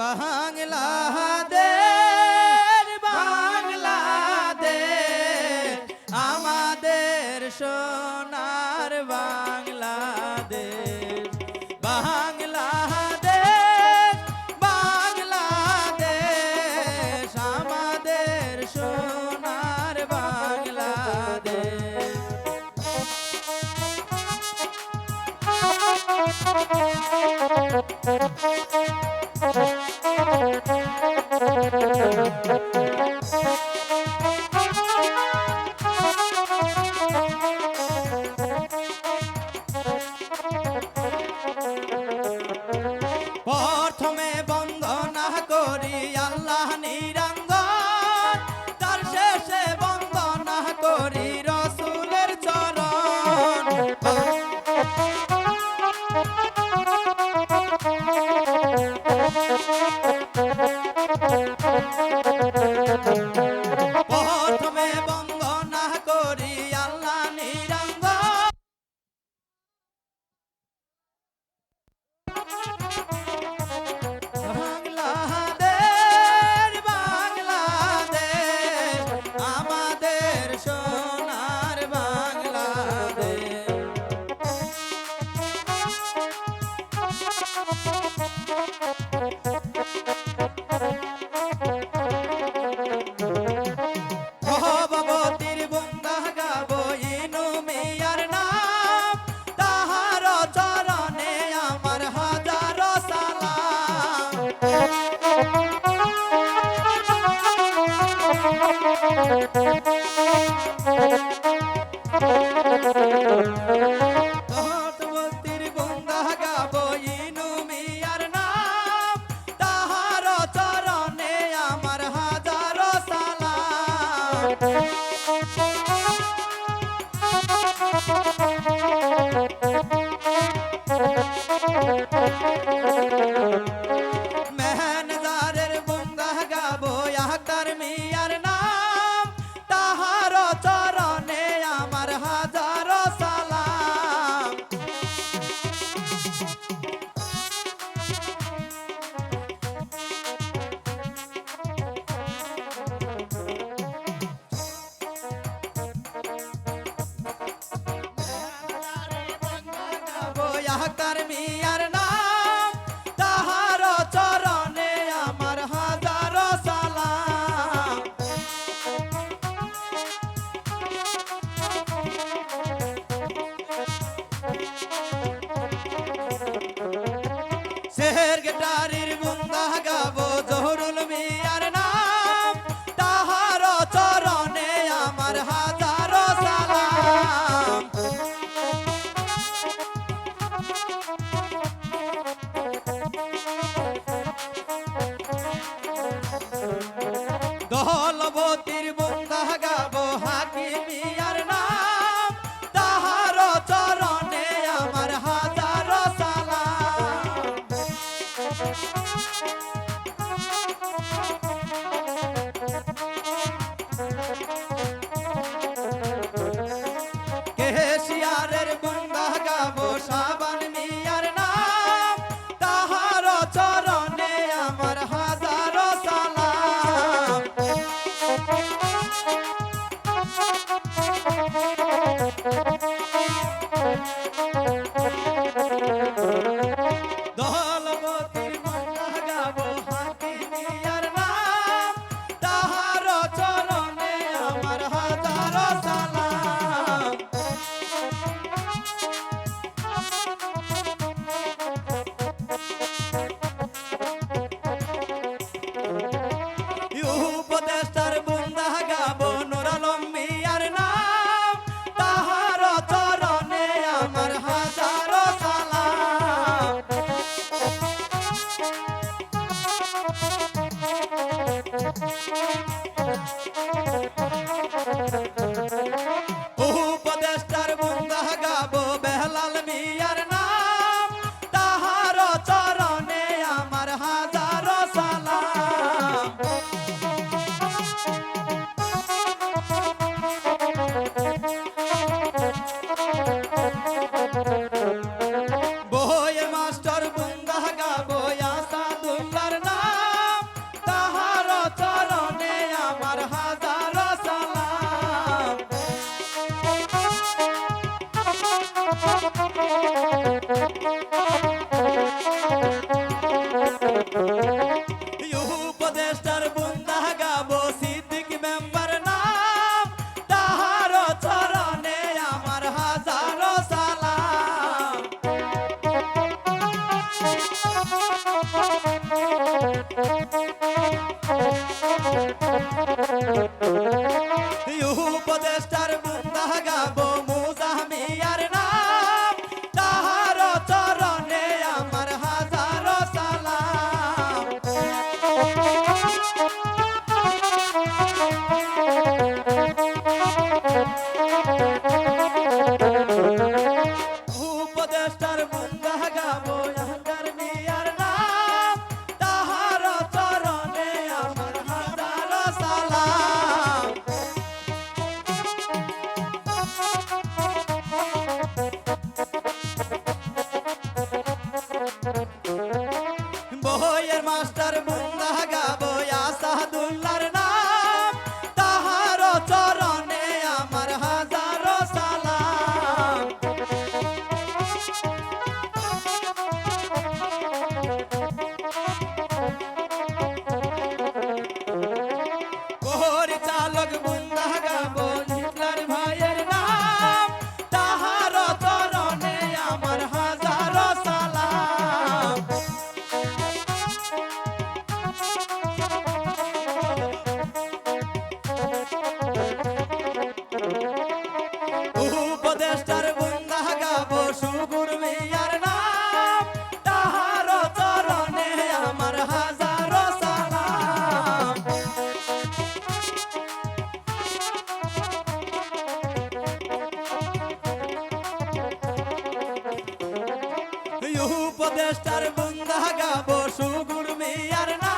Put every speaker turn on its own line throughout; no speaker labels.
বাংলাদের বাংলাদেশ আমাদের সোনার বাংলাদেশ বাংলাদেশ বাংলাদেশ আমাদের সোনার Bangladesh Thank you. Thank you. parar বন্ধা গাবো সুগুর মিয়ার নাম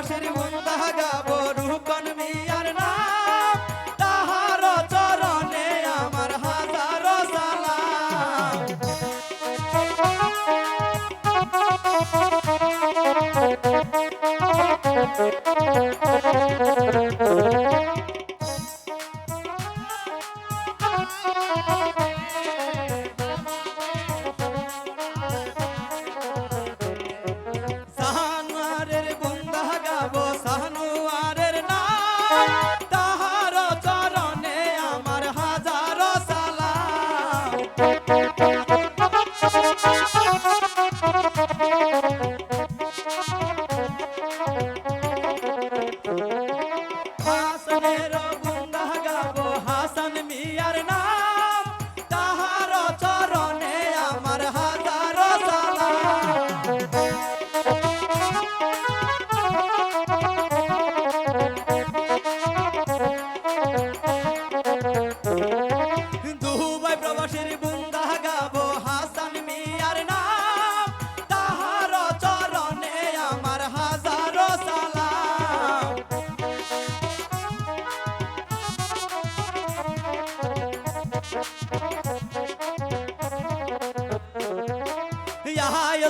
সৌদি প্রবাসের বন্ধা গাবো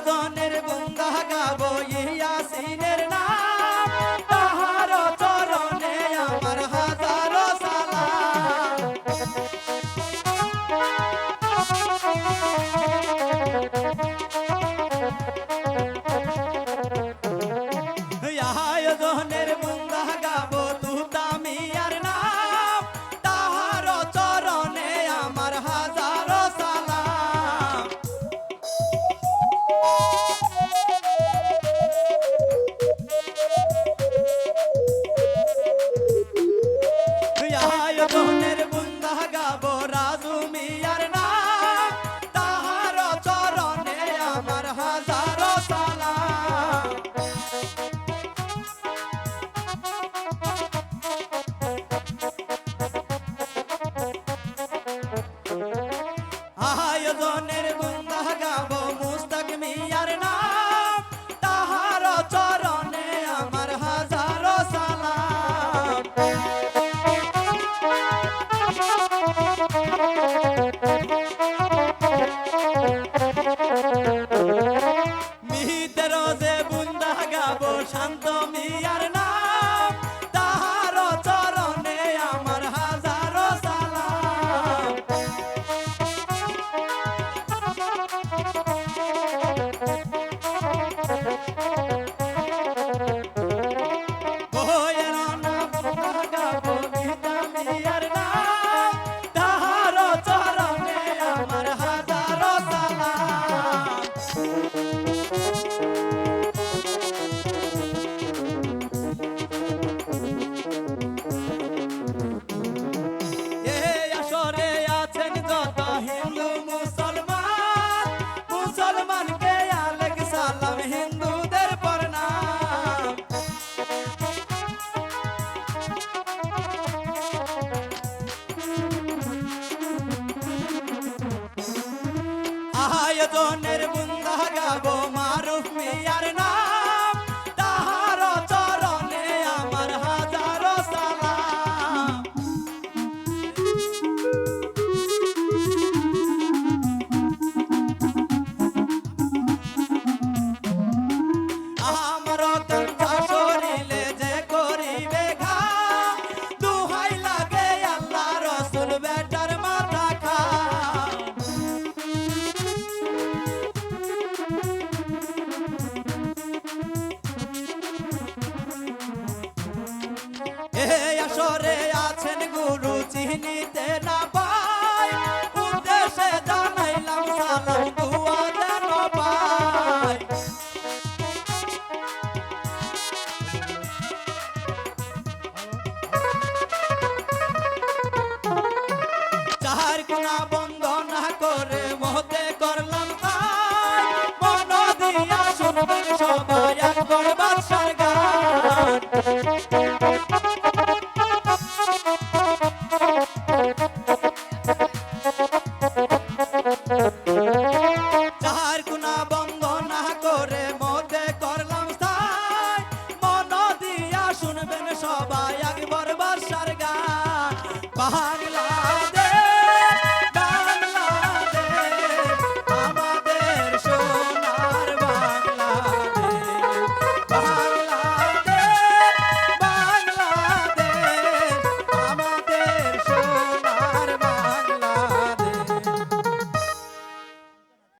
আয়োজনের